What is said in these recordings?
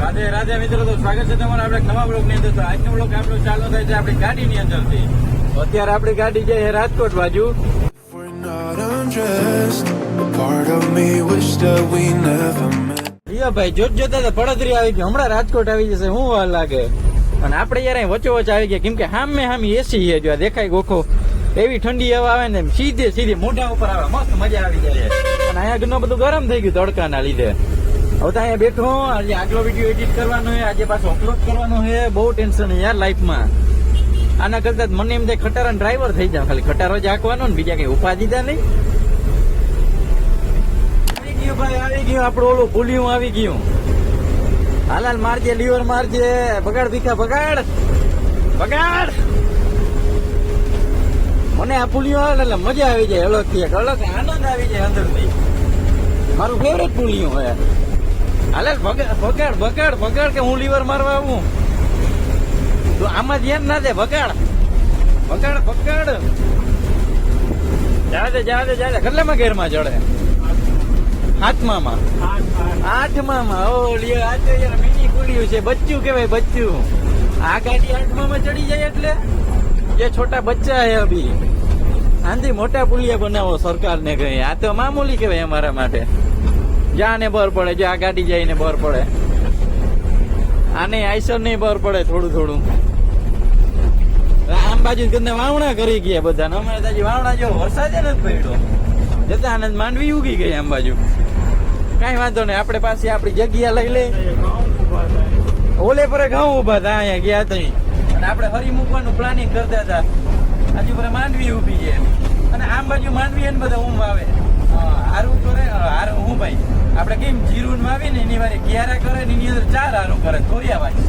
રાધે રાધે મિત્રો તો સ્વાગત છે તમારું આપણે નવા બ્લોગની અંદર. તો આજનો બ્લોક આપણો ચાલુ થાય છે આપણી ગાડીની અંદરથી. અત્યારે આપણી ગાડી છે રાજકોટ બાજુ. We're not undressed. A part of me wish that we never met. Riya ભાઈ જોત જોતા તો પડતરી આવી ગઈ. હમણાં રાજકોટ આવી જશે હું વાર લાગે? અને આપણે યાર વચ્ચ આવી ગયા કેમ કે હામે હામી એસી છે જો આ દેખાય ગોખો. એવી ઠંડી હવા આવે ને સીધે સીધે મોઢા ઉપર આવે મસ્ત મજા આવી જાય. અને અહીંયા ઘણું બધું ગરમ થઈ ગયું તડકાના લીધે. હવે તો અહીંયા બેઠો આજે આગલો વીડિયો એડિટ કરવાનો છે. આજે પાછો અપલોડ કરવાનો છે. બહુ ટેન્શન યાર લાઈફમાં આના કરતા મને એમ થાય ખટારા ડ્રાઈવર થઈ જાવ. ખાલી ખટારો જ હાંકવાનો ને બીજા કઈ ઉપા દીધા નહીં. આવી ગયું ભાઈ, આવી ગયું. આપણું ઓલું પુલિયું આવી ગયું. હાલ હાલ મારજે, લીવર મારજે. બગાડ ભીખા બગાડ બગાડ મને આ પુલિયું આવે એટલે મજા આવી જાય. અલગથી એક અલગ આનંદ આવી જાય અંદરથી. મારું ફેવરેટ પુલિયું હે હાલ બગાડ બગાડ બગાડ કે હું લીવર મારવા આવું? તો આમાં ધ્યાન ના દે બગાડ બગાડ બગાડ જાદે જાદે જાદે કેટલામાં ઘેરમાં જડે? કેટલામાં ગેરમાં ચડે માં ઓ, લ્યો, આ યાર મિની કુલિયું છે. બચ્ચું કહેવાય બચ્ચું. આ ગાડી આઠમામાં ચડી જાય એટલે? જે છોટા બચ્ચા હે અભી. આંધી મોટા પુલિયા બનાવો સરકારને કહી આ તો મામૂલી કહેવાય અમારા માટે. જાને ભર પડે જ્યાં ગાડી જઈને ભર પડે. આને આઈસર નહીં ભર પડે થોડું થોડું. આમ બાજુ કને વાવણા કરી ગયા બધા અમારે તાજી વાવણા જો વરસાદ જ નથી પડ્યો. જતા આનંદ માંડવી ઉગી ગઈ આમ બાજુ. કઈ વાંધો નહીં, આપણે પાસે આપણી જગ્યા લઈ લે ઓલે પર ઘઉં ઊભા હતા અહીંયા ગયા તઈ. આપણે હરી મૂકવાનું પ્લાનિંગ કરતા હતા. આજુ પર માંડવી ઊભી છે. અને આમ બાજુ માંડવી એને બધા ઊંઘ આવે હારું કરે હારું હું ભાઈ. આપણે કેમ જીરું વાવી ને એની વારે ક્યારા કરે ને એની અંદર ચાર આનું કરે ધોરિયા વાય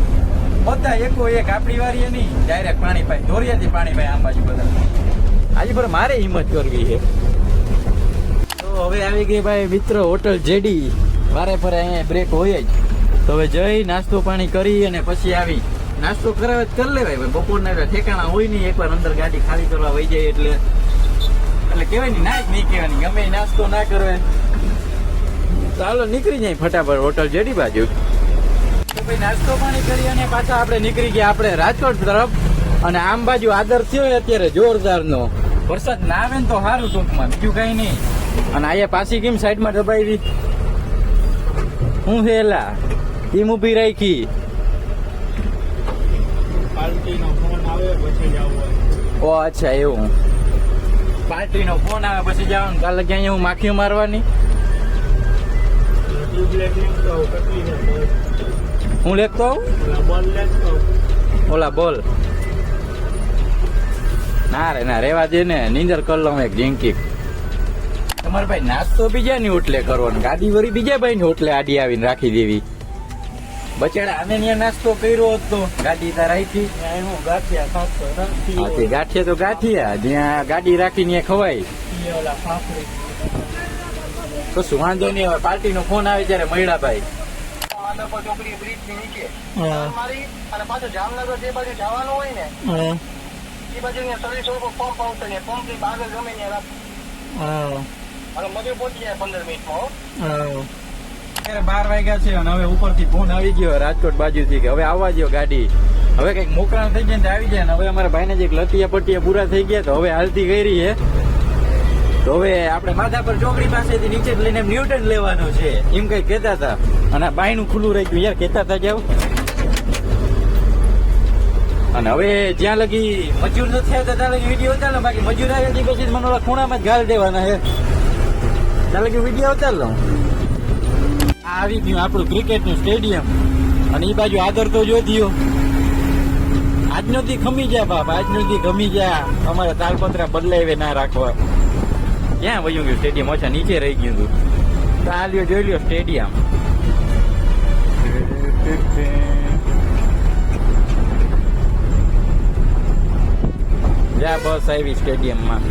બધા એકો એક, આપણી વારી નહીં. ડાયરેક્ટ પાણી પાય, ધોરિયાથી પાણી પાય આમ બાજુ બધા. આજે પર મારે હિંમત કરવી છે. તો હવે આવી ગઈ ભાઈ મિત્ર હોટલ જેડી. વારે ફરે અહીંયા બ્રેક હોય જ. તો હવે જઈ, નાસ્તો પાણી કરી અને પછી આવી. નાસ્તો કરાવે કરી લેવાય ભાઈ બપોરના ઠેકાણા હોય નહીં. એકવાર અંદર ગાડી ખાલી કરવા વહી જાય એટલે. એટલે કહેવાય ને ના જ નહીં કહેવાની. ગમે નાસ્તો ના કરે ચાલો નીકળી જાય ફટાફટ હોટલ જેડી બાજુ. તો ભાઈ નાસ્તો પાણી કરી અને પાછા આપણે નીકળી ગયા આપણે રાજકોટ તરફ. અને આમ બાજુ આદર થયો અત્યારે જોરદાર નો વરસાદ ના આવે ને તો સારું ટૂંકમાં બીજું કઈ નહીં. અને અહીંયા પાછી કેમ સાઈડમાં દબાઈ દી હું હેલા કેમ ઊભી રાખી. પાર્ટીનો ફોન આવે પછી જવું ઓ અચ્છા એવું. પાર્ટીનો ફોન આવે પછી જવાનું. કાલે ક્યાંય હું માખીઓ મારવાની? હું લેખતો આવું. ઓલા બોલ ના રે ના રેવા દે ને નીંદર કર લઉં એક જિંકી તમારે ભાઈ નાસ્તો બીજા ની હોટલે કરવાનો. ગાડી વળી બીજા ભાઈ ની હોટલે આડી આવીને રાખી દેવી. બચેડા આને ત્યાં નાસ્તો કર્યો હતો. ગાડી રાખી ત્યાં તે ગાંઠિયા તો ગાંઠિયા જ્યાં ગાડી રાખીને ખવાય. ઓલા ફાફડી. કશું વાંધો નહીં આવે પાર્ટી નો ફોન આવે ત્યારે મળ્યા ભાઈ. હા. મારી અને પાછું જામનગર જે બાજુ જવાનું હોય ને એ બાજુ સર્વિસ હોય પંપ આવશે ને પંપની આગળ ગમે ત્યાં રાખ. અને મજૂર પહોંચી જાય પંદર મિનિટમાં અત્યારે બાર વાગ્યા છે અને હવે ઉપરથી ફોન આવી ગયો રાજકોટ બાજુથી કે હવે આવવા દો ગાડી. હવે કંઈક મોકળા થઈ જાય ને આવી જાય ને. હવે અમારા ભાઈને જે લતિયા પટ્ટિયા પૂરા થઈ ગયા તો હવે હાલતી કરી છે. તો હવે આપણે માથા પર ચોકડી પાસેથી નીચે લઈને ન્યૂટન લેવાનો છે. એમ કઈ કહેતા હતા. અને બાયનું ખુલ્લું રહી ગયું યાર, કહેતા હતા જાવ અને હવે જ્યાં લગી મજૂર નથી આવતા, ત્યાં લગી વીડિયો ચાલો બાકી મજૂર આવ્યા છે પછી મને ખૂણામાં જ ગાળ દેવાના છે. ત્યાં લગી વીડિયો ચાલો લઉં આવી ગયું આપણું ક્રિકેટનું સ્ટેડિયમ. અને એ બાજુ આદર તો જો દિયો આજનો દી ખમી જાય બાપ, આજનો દી ખમી જાય અમારા તાલપત્રા બદલાવે ના રાખવા. ક્યાં વયું ગયું? સ્ટેડિયમ ઓછા નીચે રહી ગયું હતું. તો આ જોઈ લ્યો સ્ટેડિયમ જા, બસ આવી સ્ટેડિયમમાં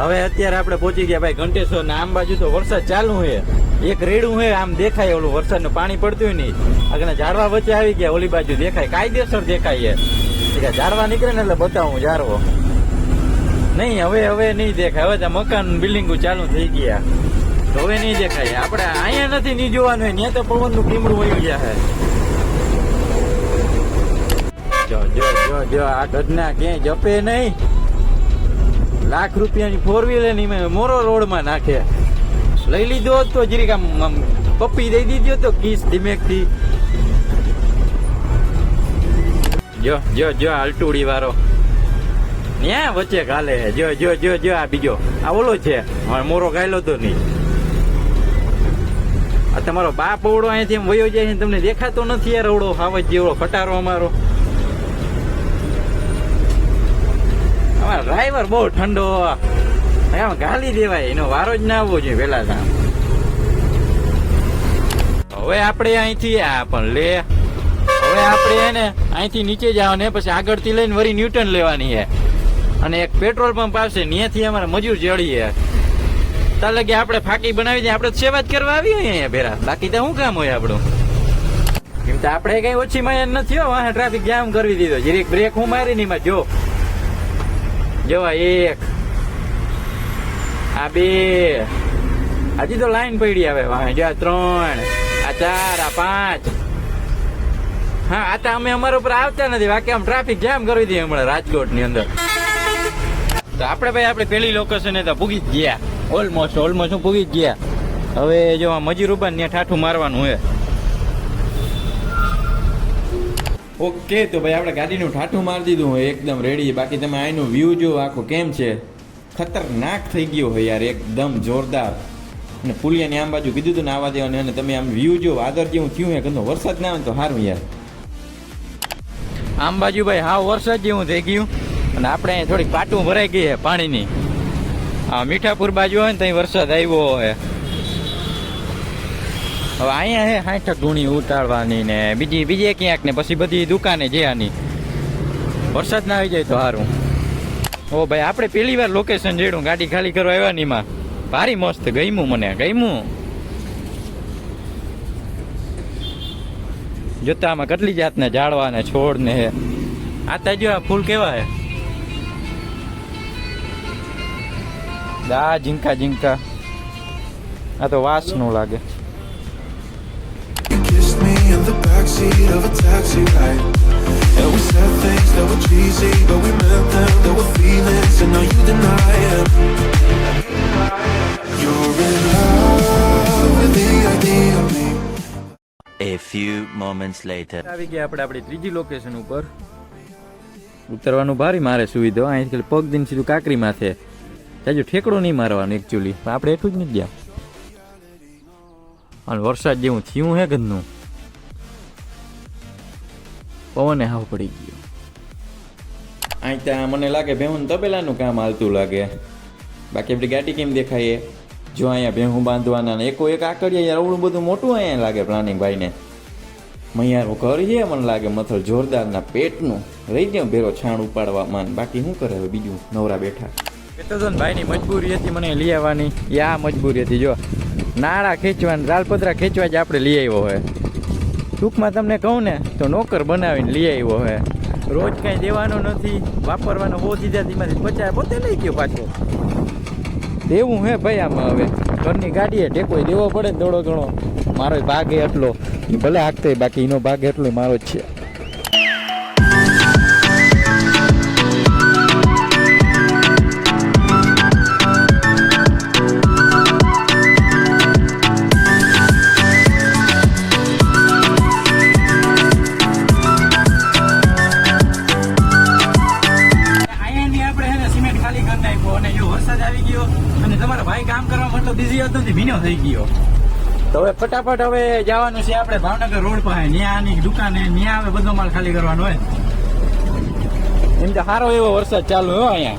હવે અત્યારે આપણે પહોંચી ગયા ભાઈ ઘંટેશ્વર ને આમ બાજુ તો વરસાદ ચાલુ છે. એક રેડું છે, આમ દેખાય ઓલું વરસાદનું પાણી પડતું નહીં. આગળ ઝાડવા વચ્ચે આવી ગયા, ઓલી બાજુ દેખાય. કાયદેસર દેખાય છે. કે ઝાડવા નીકળે ને એટલે બતાવું ઝાડવો નહીં, હવે હવે નહીં દેખાય. હવે ત્યાં મકાન બિલ્ડિંગો ચાલુ થઈ ગયા. હવે નહીં દેખાય. આપણે અહીંયા નથી, નહીં જોવાનું હોય, ત્યાં તો પવનનું કીમડું વયું જાય જો જો જો જો, આ ઘટના ક્યાંય જપે નહીં. લાખ રૂપિયાની ફોર વ્હીલરની મોરો રોડમાં નાખે. લઈ લીધો તો જરીક આમ પપ્પી દઈ દીધો તો કીસ ધીમેકથી જો જો જો અલટુડી વાળો ન્યા વચ્ચે ગાલે. જો જો જો જો આ બીજો. આ ઓલો છે. મોરો ગાયલો તો નહીં. આ તમારો બાપ ઓવડો અહીંથી વયો જાય તમને દેખાતો નથી યાર ઓવડો હાવજ જેવડો ફટારો અમારો. અમારો ડ્રાઈવર બહુ ઠંડો આમ ગાલી દેવાય. એનો વારો જ ના આવવો જોઈએ પેલા હવે આપણે અહીંથી આ પણ લે. હવે આપણે એને અહીંથી નીચે જવાનું પછી આગળથી લઈને વરી ન્યૂટન લેવાની છે અને એક પેટ્રોલ પંપ આવશે ત્યાંથી અમારે મજૂર જડીએ. તાર લગે આપણે ફાકી બનાવી દઈએ, આપણે સેવા જ કરવા આવીએ અહીંયા ભેરા. બાકી તો શું કામ હોય આપણું? કેમ તો આપણે કઈ ઓછી માયા નથી હો ટ્રાફિક જામ કરવી દીધો. જરીક બ્રેક હું મારી ની માં જો. જોવા એક. આ બે. હજી તો લાઈન પડી આવે, વાહ. જો આ ત્રણ, આ ચાર, આ પાંચ. હા, આ તો અમે અમારા ઉપર આવતા નથી. બાકી આમ ટ્રાફિક જામ કરી દઈએ હમણાં રાજકોટની અંદર. તો આપણે ભાઈ, આપણે પેલી લોકેશને તો પૂગી જ ગયા. ઓલમોસ્ટ ઓલમોસ્ટ હું પૂગી જ ગયા. હવે જો મજૂર ઊભા ને ઠાઠું મારવાનું હે. ઓકે, તો ભાઈ, આપણે ગાડીનું ઠાઠું મારી દીધું હોય એકદમ રેડી બાકી તમે આનું વ્યૂ જો આખું કેમ છે? ખતરનાક થઈ ગયો હોય યાર, એકદમ જોરદાર. અને પુલિયાની આમ બાજુ કીધું હતું ને આવા દેવાનું, અને તમે આમ વ્યૂ જો વાદળ જેવું થયું હે કદો વરસાદ ના આવે તો સારું યાર. આમ બાજુ ભાઈ હા, વરસાદ જેવું થઈ ગયું. અને આપણે અહીંયા થોડીક પાટું ભરાઈ ગઈ છે પાણીની. હા મીઠાપુર બાજુ હોય ને ત્યાં વરસાદ આવ્યો હોય. હવે અહીંયા હે હાઠ ગુણી ઉતારવાની ને બીજી, બીજે ક્યાંક ને પછી બધી દુકાને જે આની. વરસાદ ના આવી જાય તો સારું ઓ ભાઈ, આપણે પહેલી વાર લોકેશન જેડું ગાડી ખાલી કરવા આવ્યા ની માં ભારી મસ્ત ગઈમું મને ગઈમું જોતા આમાં કેટલી જાતને ઝાડવા ને છોડ ને આ તાજો આ ફૂલ કેવા હે? દા ઝીંકા ઝીંકા. આ તો વાસનું લાગે. Kiss me in the backseat of a taxi ride. Few moments later. આવી ગયા આપણે આપણી ત્રીજી લોકેશન ઉપર. ઉતરવાનું ભારી મારે સુવિધો. અહીંથી પગ દિન સીધું કાકરી માથે જાજુ ઠેકડો નહીં મારવાનો એકચ્યુઅલી આપણે એટલું જ નથી ગયા. અને વરસાદ જેવું થયું હે ગંદનું પવને હાવ પડી ગયો. અહીં ત્યાં મને લાગે ભેહું તબેલાનું કામ હાલતું લાગે. બાકી આપણી ગાડી કેમ દેખાય જો અહીંયા ભેહું બાંધવાના ને એકો એક આકડીએ યાર, અવળું બધું મોટું અહીંયા લાગે પ્લાનિંગ ભાઈને. મૈયારું ઘર છે મને લાગે મથલ જોરદારના પેટનું. રહી ગયો ભેરો છાણ ઉપાડવા માન. બાકી શું કરે હવે બીજું? નવરા બેઠા. કહેતો હતો ને ભાઈની મજબૂરી હતી મને લઈ આવવાની. યા મજબૂરી હતી, જો. નાળા ખેંચવાની રાલપત્રા ખેંચવા જ આપણે લઈ આવ્યો હોય ટૂંકમાં તમને કહું ને, તો નોકર બનાવીને લઈ આવ્યો હોય રોજ કાંઈ દેવાનો નથી, વાપરવાનો બહુ દીધા તેમાંથી પચાય પોતે લઈ ગયો પાછો. દેવું હે ભાઈ આમાં હવે. ઘરની ગાડીએ ટેકો દેવો પડે થોડો ઘણો. મારો ભાગ એટલો ભલે હાકતે બાકી એનો ભાગ એટલો મારો જ છે. તો હવે ફટાફટ હવે જવાનું છે આપણે ભાવનગર રોડ પાસે. ન્યાની દુકાને ન્યા હવે બધો માલ ખાલી કરવાનો હોય. એમ તો સારો એવો વરસાદ ચાલુ હોય અહીંયા.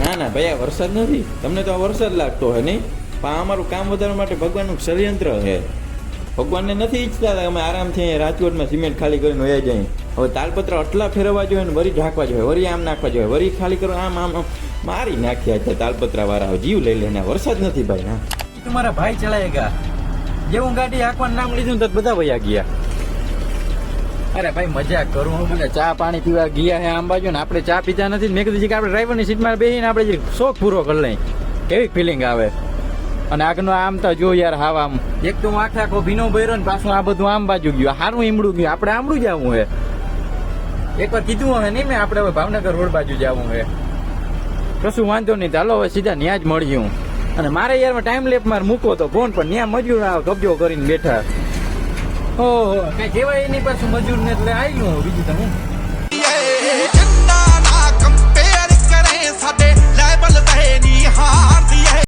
ના ના, ભાઈ, આ વરસાદ નથી. તમને તો આ વરસાદ લાગતો હોય નહીં? પણ અમારું કામ વધારવા માટે ભગવાનનું ષડયંત્ર છે ભગવાનને નથી ઈચ્છતા અમે આરામથી રાજકોટમાં સિમેન્ટ ખાલી કરીને વયા જઈએ. હવે તાલપત્ર આટલા ફેરવવા જોઈએ ને વરી ઢાંકવા જોઈએ, વરી આમ નાખવા જોઈએ, વરી ખાલી કરો, આમ આમ. મારી નાખ્યા છે તાલપત્રા વાળા જીવ લઈ લેને વરસાદ નથી ભાઈ ના તમારા ભાઈ ચલાયેગા જેવું ગાડી હાંકવાનું નામ લીધું તો બધા વયા ગયા. અરે ભાઈ મજા કરું હું, મને ચા પાણી પીવા ગયા હે આમ બાજુ ને, આપણે ચા પીતા નથી મેં કીધું કે આપણે ડ્રાઈવરની સીટમાં બેસીને આપણે જે શોખ પૂરો કરી લઈ કેવી ફિલિંગ આવે? અને આગનો આમ તો જો યાર હાવ આમ. એક તો આખે આખો ભીનો ભર્યો ને પાછું આ બધું આમ બાજુ ગયું હારું ઈમડું ગયું, આપણે આમડું આવું હે. એક વાર કીધું હવે નહીં મેં, આપણે હવે ભાવનગર રોડ બાજુ જવું હે કશું વાંધો નહીં, ચાલો હવે સીધા ત્યાં જ મળ્યું અને મારે યાર મેં ટાઈમ લેપ માર મૂકો તો ફોન પણ ત્યાં મજૂર કબજો કરીને બેઠા. ઓહો, કઈ જેવા એની પાછું મજૂર ને એટલે આવી ગયો બીજું તમે ચંદા ના કમ્પેર કરે, સાથે લેબલ બહેની હારતી